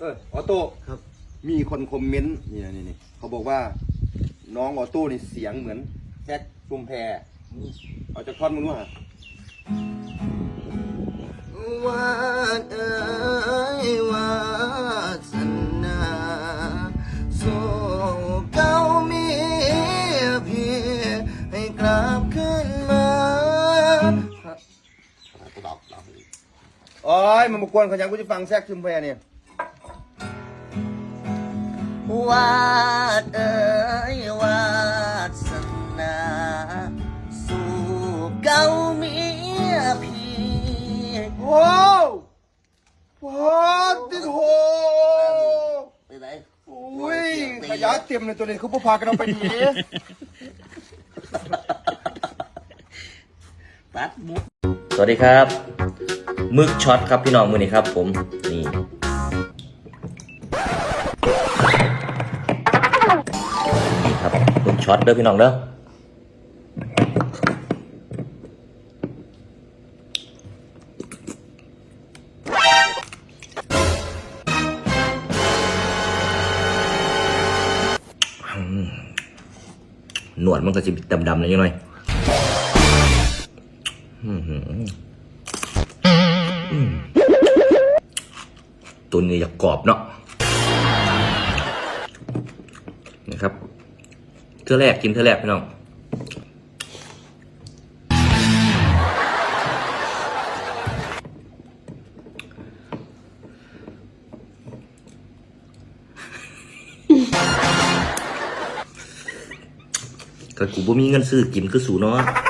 เออออโต้ครับ มีคนคอมเมนต์นี่นะนี่นี่เขาบอกว่า น้องออโต้นี่เสียงเหมือนแจ็คชุมแพเอาจากท่อนมึงว่าวาดเอ้ยวาสนาสู่เก่ามีเพียงให้กลับขึ้นมาตอบตอบโอ้ยมันมากวนเขายังกูจะฟังแจ็คชุมแพเนี่ย วาดเอ้ยวาสนาสู่เก่ามีเพียงว้าวว้าวติดโหไปไหนอุ้ยขยะเต็มเลยตัวนี้เขาพพากันเอาไปดีตัดมุกสวัสดีครับ มึกช็อตครับพี่น้องมือนี้ครับผมนี่นี่ ช็อตเด้อพี่น้องเด้อหนวดมันก็จะดำๆหน่อยยังไงตัวนี้อยากกรอบเนาะนะครับ เท่าแรกกินเธอแรกพี่น้องก็กูบ่มีเงินซื้อกินคือสูเนาะ